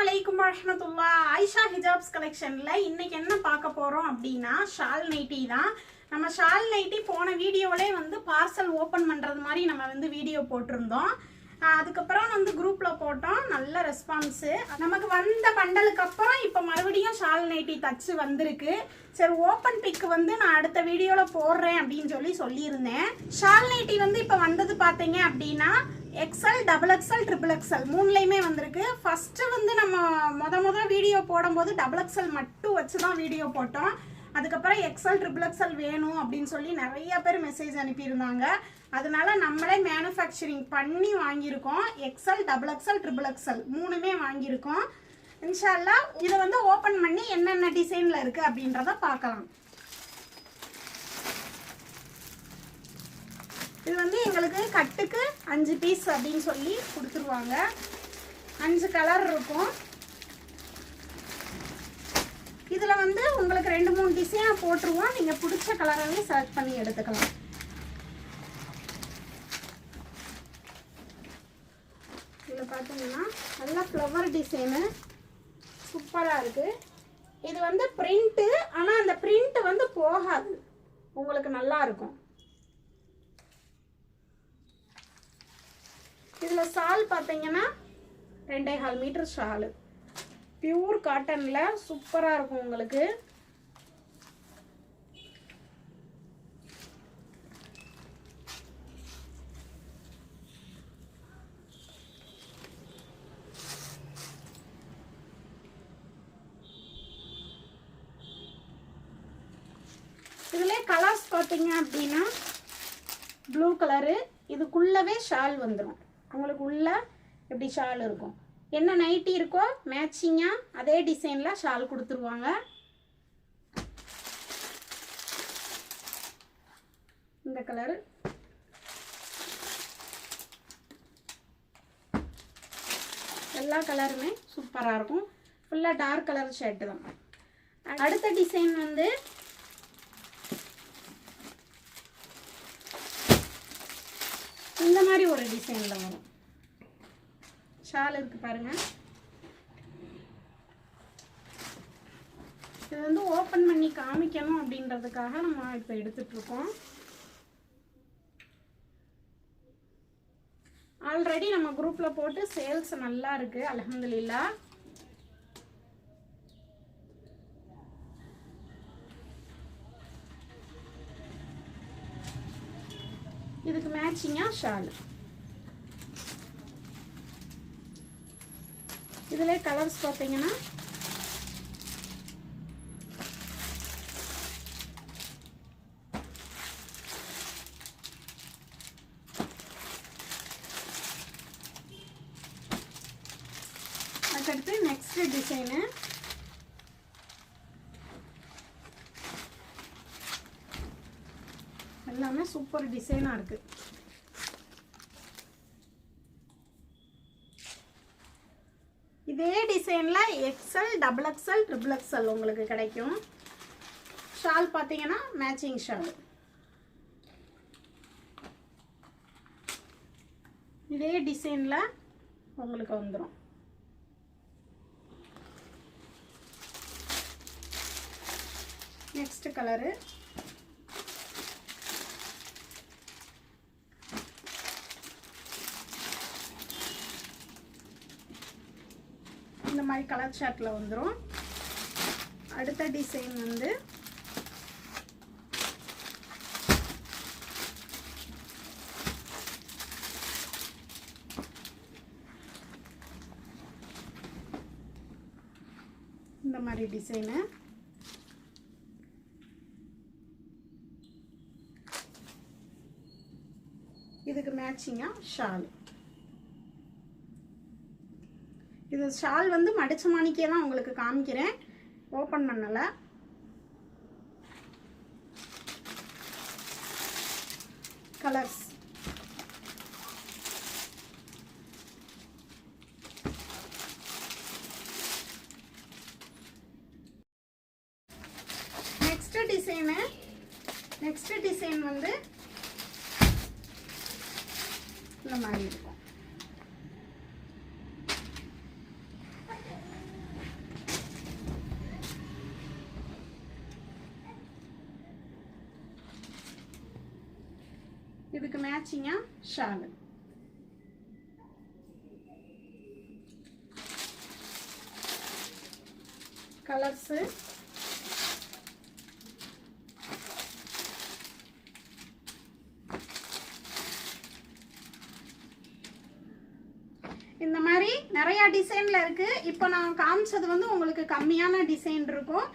அலைக்கும் வரமத்துல்லா ஐஷா ஹிஜாப்ஸ் கலெக்ஷனில் இன்னைக்கு என்ன பார்க்க போகிறோம் அப்படின்னா ஷால் நைட்டி தான். நம்ம ஷால் நைட்டி போன வீடியோவிலே வந்து பார்சல் ஓப்பன் பண்ணுறது மாதிரி நம்ம வந்து வீடியோ போட்டிருந்தோம். அதுக்கப்புறம் வந்து குரூப்பில் போட்டோம். நல்ல ரெஸ்பான்ஸு நமக்கு வந்த பண்டலுக்கு அப்புறம் இப்போ மறுபடியும் ஷால் நைட்டி தச்சு வந்திருக்கு. சரி ஓப்பன் பிக் வந்து நான் அடுத்த வீடியோவில் போடுறேன் அப்படின்னு சொல்லி சொல்லியிருந்தேன். ஷால் நைட்டி வந்து இப்போ வந்தது பார்த்தீங்க அப்படின்னா XL double XL triple XL மூணுலேயுமே வந்திருக்கு. ஃபஸ்ட்டு வந்து நம்ம மொத மொதல் வீடியோ போடும்போது டபுள் எக்ஸல் மட்டும் வச்சு தான் வீடியோ போட்டோம். அதுக்கப்புறம் எக்ஸல் ட்ரிபிள் எக்ஸல் வேணும் அப்படின்னு சொல்லி நிறைய பேர் மெசேஜ் அனுப்பியிருந்தாங்க. அதனால நம்மளே மேனுஃபேக்சரிங் பண்ணி வாங்கியிருக்கோம். XL double XL triple XL மூணுமே வாங்கியிருக்கோம். இன்ஷால்லா இதை வந்து ஓப்பன் பண்ணி என்னென்ன டிசைனில் இருக்குது அப்படின்றத பார்க்கலாம். இது வந்து எங்களுக்கு கட்டுக்கு அஞ்சு பீஸ் அப்படின்னு சொல்லி கொடுத்துருவாங்க. அஞ்சு கலர் இருக்கும். இதில் வந்து உங்களுக்கு ரெண்டு மூணு டிசைனாக போட்டுருவோம். நீங்கள் பிடிச்ச கலராகவே செலக்ட் பண்ணி எடுத்துக்கலாம். இதில் பார்த்தீங்கன்னா நல்லா ஃப்ளவர் டிசைனு சூப்பராக இருக்குது இது வந்து பிரிண்ட்டு ஆனால் அந்த பிரிண்ட்டு வந்து போகாது. உங்களுக்கு நல்லா இருக்கும். இதில் ஷால் பார்த்தீங்கன்னா ரெண்டே கால் மீட்டர் ஷாலு பியூர் காட்டனில் சூப்பராக இருக்கும் உங்களுக்கு. இதுல கலர்ஸ் பார்த்தீங்க அப்படின்னா ப்ளூ கலரு இதுக்குள்ளவே ஷால் வந்துடும் உங்களுக்கு உள்ள இப்படி ஷால் இருக்கும்? என்ன நைட்டி இருக்கோ மேட்சிங்காக அதே டிசைனில் ஷால் கொடுத்துருவாங்க. இந்த கலரு எல்லா கலருமே சூப்பராக இருக்கும். ஃபுல்லாக டார்க் கலர் ஷர்ட்டு தான். அடுத்த டிசைன் வந்து இந்த மாதிரி ஒரு டிசைனில் வரும். ஷால் இருக்கு பாருங்க. இது வந்து ஓப்பன் பண்ணி காமிக்கணும் அப்படின்றதுக்காக நம்ம இப்போ எடுத்துட்டு இருக்கோம். ஆல்ரெடி நம்ம குரூப்ல போட்டு சேல்ஸ் நல்லா இருக்கு அலமதுல்லா இதுக்கு மேட்சிங்கா ஷாலு. இதுல கலர்ஸ் பார்த்தீங்கன்னா அதுக்கடுத்து நெக்ஸ்ட் டிசைனு எல்லாமே சூப்பர் டிசைனாக இருக்குது இதே டிசைனில் XL double XL triple XL உங்களுக்கு கிடைக்கும். ஷால் பார்த்தீங்கன்னா மேட்சிங் ஷால். இதே டிசைனில் உங்களுக்கு வந்துடும் நெக்ஸ்ட் கலரு இந்த மாதிரி கலர் ஷர்ட்டில் வந்துடும் அடுத்த டிசைன் வந்து இந்த மாதிரி டிசைனு இதுக்கு மேட்சிங்காக ஷால் இது ஷால் வந்து மடிச்ச மாணிக்கே தான் உங்களுக்கு காமிக்கிறேன். ஓப்பன் பண்ணலை. Colours next design next design வந்து இந்த மாதிரி இருக்கும் இதுக்கு மேட்சிங்காக ஷாலு கலர்ஸு இந்த மாதிரி நிறையா டிசைனில் இருக்குது இப்போ நான் காமிச்சது வந்து உங்களுக்கு கம்மியான டிசைன் இருக்கும்.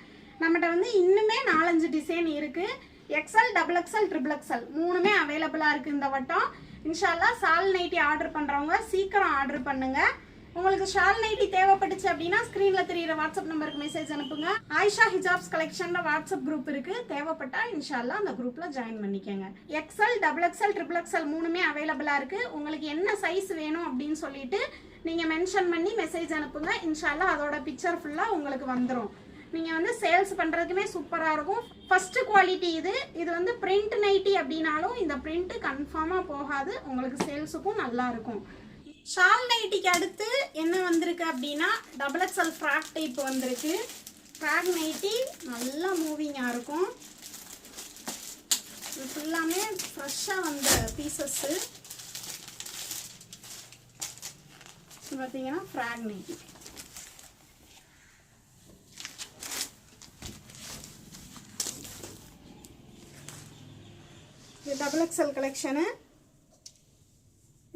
நம்மகிட்ட வந்து இன்னுமே நாலஞ்சு டிசைன் இருக்குது XL double XL triple XL மூணுமே அவைலபிளாக இருக்குது இந்த வட்டம். இன்ஷால்லா சால் நைட்டி ஆர்டர் பண்ணுறவங்க சீக்கிரம் ஆர்டர் பண்ணுங்கள் உங்களுக்கு ஷால் நைட்டி தேவைப்பட்டுச்சு அப்படின்னா ஸ்க்ரீனில் தெரியுற வாட்ஸ்அப் நம்பருக்கு மெசேஜ் அனுப்புங்க. ஆயிஷா ஹிஜாப்ஸ் கலெக்ஷனில் வாட்ஸ்அப் குரூப் இருக்குது தேவைப்பட்டா இன்ஷால்லா அந்த குரூப்பில் ஜாயின் பண்ணிக்கோங்க. XL double XL triple XL மூணுமே அவைலபிளாக இருக்குது உங்களுக்கு என்ன சைஸ் வேணும் அப்படின்னு சொல்லிட்டு நீங்கள் மென்ஷன் பண்ணி மெசேஜ் அனுப்புங்க. இன்ஷால்லா அதோட பிக்சர் ஃபுல்லாக உங்களுக்கு வந்துடும் நீங்கள் வந்து சேல்ஸ் பண்ணுறதுக்குமே சூப்பராக இருக்கும். ஃபஸ்ட்டு குவாலிட்டி இது. இது வந்து பிரிண்ட் நைட்டி அப்படின்னாலும் இந்த பிரிண்ட்டு கன்ஃபார்மாக போகாது. உங்களுக்கு சேல்ஸுக்கும் நல்லா இருக்கும். ஷால் நைட்டிக்கு அடுத்து என்ன வந்திருக்கு அப்படின்னா டபுள் எக்ஸ்எல் ஃப்ராக் டைப் வந்திருக்கு. ஃப்ராக் நைட்டி நல்லா மூவிங்காக இருக்கும். இது ஃபுல்லாமே ஃப்ரெஷ்ஷாக வந்த பீசஸ்ஸு பார்த்தீங்கன்னா frock nightie double XL collection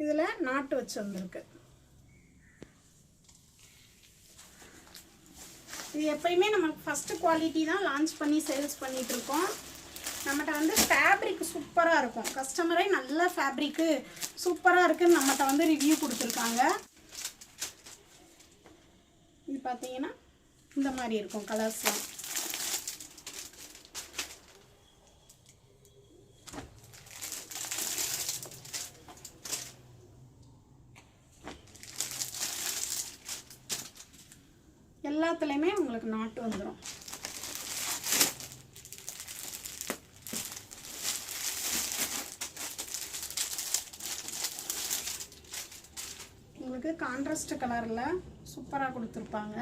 இதில் நாட்டு வச்சு வந்திருக்கு. இது எப்பயுமே நம்ம ஃபஸ்ட்டு குவாலிட்டி தான் லான்ச் பண்ணி சேல்ஸ் பண்ணிகிட்ருக்கோம் நம்மகிட்ட வந்து ஃபேப்ரிக் சூப்பராக இருக்கும். கஸ்டமரே நல்ல ஃபேப்ரிக்கு சூப்பராக இருக்குதுன்னு நம்மகிட்ட வந்து ரிவ்யூ கொடுத்துருக்காங்க. இது பார்த்தீங்கன்னா இந்த மாதிரி இருக்கும் கலர்ஸ்லாம் எல்லாத்துலேயுமே உங்களுக்கு நாட்டு வந்துடும் உங்களுக்கு கான்ட்ராஸ்ட் கலரில் சூப்பராக கொடுத்துருப்பாங்க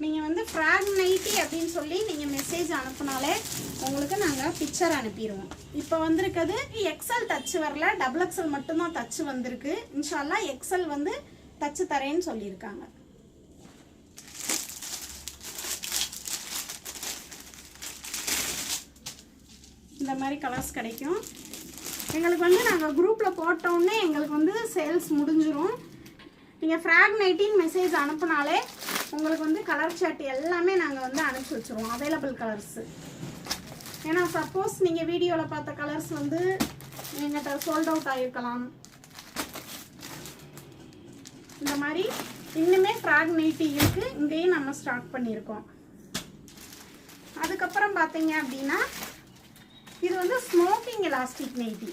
நீங்கள் வந்து ஃப்ராக் நைட்டி அப்படின்னு சொல்லி நீங்கள் மெசேஜ் அனுப்புனாலே உங்களுக்கு நாங்கள் பிக்சர் அனுப்பிடுவோம். இப்போ வந்திருக்கிறது எக்ஸல் தச்சு வரல டபுள் எக்ஸல் மட்டும்தான் தச்சு வந்திருக்கு. இன்ஷால்லா எக்ஸல் வந்து தச்சு தரேன்னு சொல்லியிருக்காங்க. இந்த மாதிரி கலர்ஸ் கிடைக்கும். எங்களுக்கு வந்து நாங்கள் குரூப்பில் போட்டோன்னே எங்களுக்கு வந்து சேல்ஸ் முடிஞ்சிரும். நீங்கள் ஃப்ராக் நைட்டின் மெசேஜ் அனுப்புனாலே உங்களுக்கு வந்து கலர் ஷர்ட் எல்லாமே நாங்கள் வந்து அனுப்பிச்சி வச்சுருவோம். அவைலபிள் கலர்ஸு ஏன்னா சப்போஸ் நீங்கள் வீடியோவில் பார்த்த கலர்ஸ் வந்து எங்கிட்ட சோல்ட் அவுட் ஆகிருக்கலாம் இந்த மாதிரி இன்னுமே ஃப்ராக் நைட்டி இருக்குது இங்கேயும் நம்ம ஸ்டார்ட் பண்ணியிருக்கோம். அதுக்கப்புறம் பார்த்தீங்க அப்படின்னா இது வந்து smocking elastic nightie.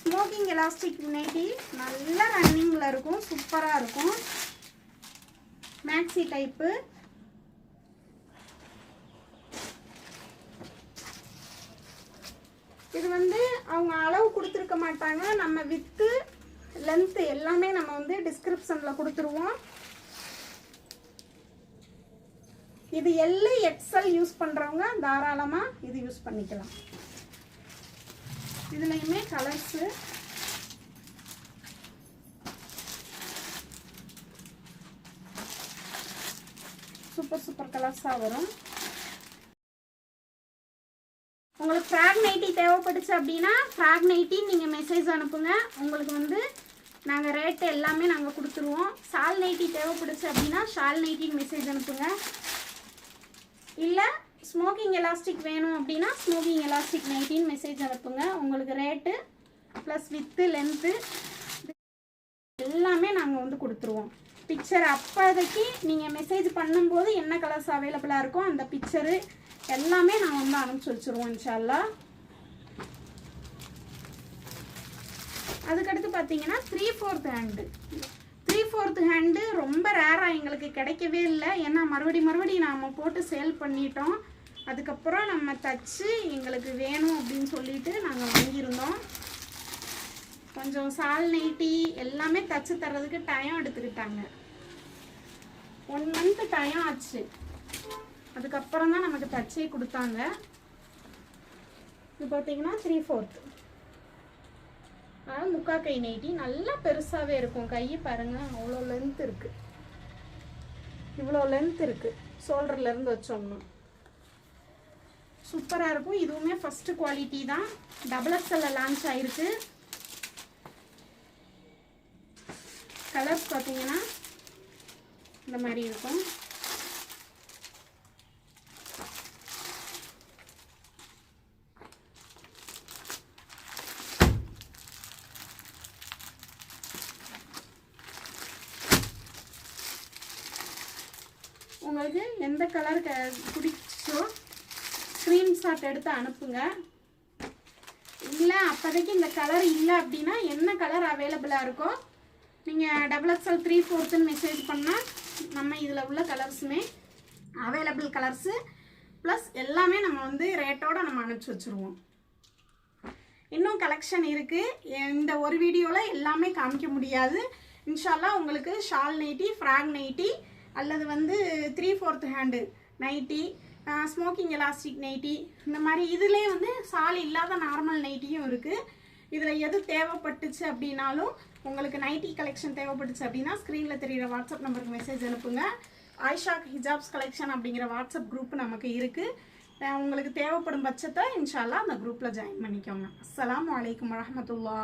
Smocking elastic nightie நல்ல ரன்னிங்கில் இருக்கும் சூப்பராக இருக்கும். மேக்ஸி டைப்பு இது வந்து அவங்க அளவு கொடுத்துருக்க மாட்டாங்க. நம்ம வித்து லென்த்து எல்லாமே நம்ம வந்து டிஸ்கிரிப்ஷனில் கொடுத்துருவோம். இது எல்லு எக்ஸல் யூஸ் பண்ணுறவங்க தாராளமாக இது யூஸ் பண்ணிக்கலாம். இதுலையுமே கலர்ஸு சூப்பர் சூப்பர் கலர்ஸாக வரும். உங்களுக்கு ஃப்ராக் நைட்டி தேவைப்பட்டுச்சு அப்படின்னா ஃப்ராக் நைட்டி நீங்கள் மெசேஜ் அனுப்புங்க. உங்களுக்கு வந்து நாங்கள் ரேட்டு எல்லாமே நாங்கள் கொடுத்துருவோம். ஷால் நைட்டி தேவைப்பட்டுச்சு அப்படின்னா ஷால் நைட்டின்னு மெசேஜ் அனுப்புங்க. இல்லை ஸ்மோக்கிங் எலாஸ்டிக் வேணும் அப்படின்னா ஸ்மோக்கிங் எலாஸ்டிக் நைட்டின்னு மெசேஜ் அனுப்புங்க. உங்களுக்கு ரேட்டு ப்ளஸ் வித்து லென்த்து எல்லாமே நாங்கள் வந்து கொடுத்துருவோம். பிக்சர் அப்போதைக்கு நீங்கள் மெசேஜ் பண்ணும்போது என்ன கலர்ஸ் அவைலபிளாக இருக்கோ அந்த பிக்சரு எல்லாமே நான் வந்து அனுப்பிச்சி வச்சுருவோம் இன்ஷால்லா அதுக்கடுத்து பார்த்தீங்கன்னா three fourth hand three fourth hand ரொம்ப ரேராக எங்களுக்கு கிடைக்கவே இல்லை. ஏன்னா மறுபடி மறுபடி நாம் போட்டு சேல் பண்ணிட்டோம். அதுக்கப்புறம் நம்ம தச்சு எங்களுக்கு வேணும் அப்படின்னு சொல்லிட்டு நாங்கள் வாங்கியிருந்தோம். கொஞ்சம் சால் நைட்டி எல்லாமே தச்சு தர்றதுக்கு டைம் எடுத்துக்கிட்டாங்க. ஒன் மந்த் டைம் ஆச்சு. அதுக்கப்புறம் தான் நமக்கு தச்சே கொடுத்தாங்க. இது பார்த்தீங்கன்னா த்ரீ ஃபோர்த் அதாவது முக்கா கை நைட்டி நல்லா பெருசாகவே இருக்கும். கை பாருங்கள் அவ்வளோ லென்த் இருக்குது இவ்வளோ லென்த் இருக்குது ஷோல்டர்லேருந்து வச்சோம்னா. சூப்பராக இருக்கும். இதுவுமே ஃபஸ்ட்டு குவாலிட்டி தான். டபுள் எக்ஸலில் லான்ச் ஆயிருக்கு. கலர்ஸ் பார்த்தீங்கன்னா இந்த மாதிரி இருக்கும். உங்களுக்கு எந்த கலர் க பிடிச்சோ ஸ்க்ரீன்ஷாட் எடுத்து அனுப்புங்க. இல்லை அப்போதைக்கு இந்த கலர் இல்லை அப்படின்னா என்ன கலர் அவைலபிளாக இருக்கோ நீங்கள் டபுள் எக்ஸ்எல் த்ரீ ஃபோர்த்துன்னு மெசேஜ் பண்ணால் நம்ம இதில் உள்ள கலர்ஸுமே அவைலபிள் கலர்ஸு ப்ளஸ் எல்லாமே நம்ம வந்து ரேட்டோடு நம்ம அனுப்பிச்சி வச்சுருவோம். இன்னும் கலெக்ஷன் இருக்குது இந்த ஒரு வீடியோவில் எல்லாமே காமிக்க முடியாது. இன்ஷால்லாம் உங்களுக்கு ஷால் நைட்டி ஃப்ராக் நைட்டி அல்லது வந்து three fourth hand nightie smocking elastic nightie இந்த மாதிரி இதுலேயே வந்து சால் இல்லாத நார்மல் நைட்டியும் இருக்குது இதில் எது தேவைப்பட்டுச்சு அப்படின்னாலும் உங்களுக்கு நைட்டி கலெக்ஷன் தேவைப்பட்டுச்சு அப்படின்னா ஸ்க்ரீனில் தெரியிற வாட்ஸ்அப் நம்பருக்கு மெசேஜ் அனுப்புங்க. ஆயிஷா ஹிஜாப்ஸ் கலெக்ஷன் அப்படிங்கிற வாட்ஸ்அப் குரூப் நமக்கு இருக்குது உங்களுக்கு தேவைப்படும் பட்சத்தை இன்ஷால்லா அந்த குரூப்பில் ஜாயின் பண்ணிக்கோங்க. அஸ்லாம் வலைக்கம் வரமத்துல்லா